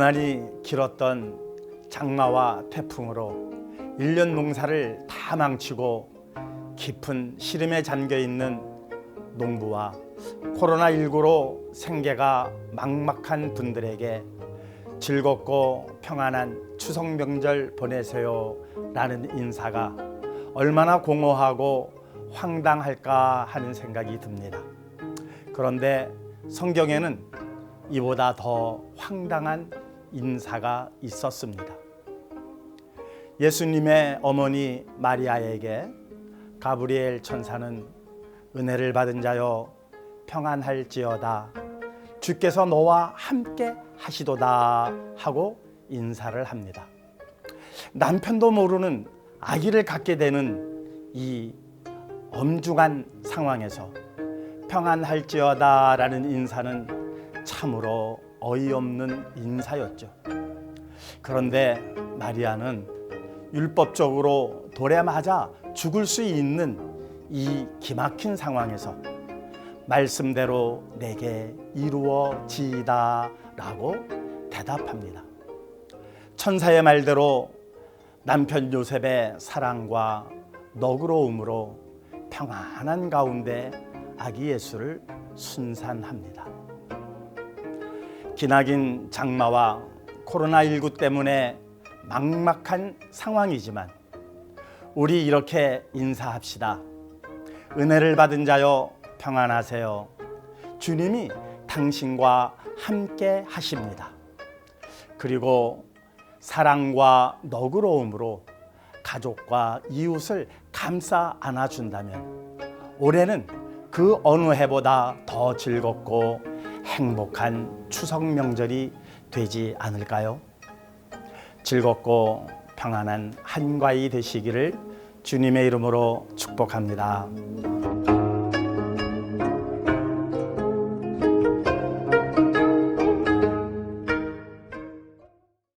유난히 길었던 장마와 태풍으로 일년 농사를 다 망치고 깊은 시름에 잠겨 있는 농부와 코로나19로 생계가 막막한 분들에게 즐겁고 평안한 추석 명절 보내세요 라는 인사가 얼마나 공허하고 황당할까 하는 생각이 듭니다. 그런데 성경에는 이보다 더 황당한 인사가 있었습니다. 예수님의 어머니 마리아에게 가브리엘 천사는 은혜를 받은 자여 평안할지어다 주께서 너와 함께 하시도다 하고 인사를 합니다. 남편도 모르는 아기를 갖게 되는 이 엄중한 상황에서 평안할지어다라는 인사는 참으로 어이없는 인사였죠. 그런데 마리아는 율법적으로 돌에 맞아 죽을 수 있는 이 기막힌 상황에서 말씀대로 내게 이루어지이다라고 대답합니다. 천사의 말대로 남편 요셉의 사랑과 너그러움으로 평안한 가운데 아기 예수를 순산합니다. 기나긴 장마와 코로나19 때문에 막막한 상황이지만 우리 이렇게 인사합시다. 은혜를 받은 자여 평안하세요. 주님이 당신과 함께 하십니다. 그리고 사랑과 너그러움으로 가족과 이웃을 감싸 안아준다면 올해는 그 어느 해보다 더 즐겁고 행복한 추석 명절이 되지 않을까요? 즐겁고 평안한 한가위 되시기를 주님의 이름으로 축복합니다.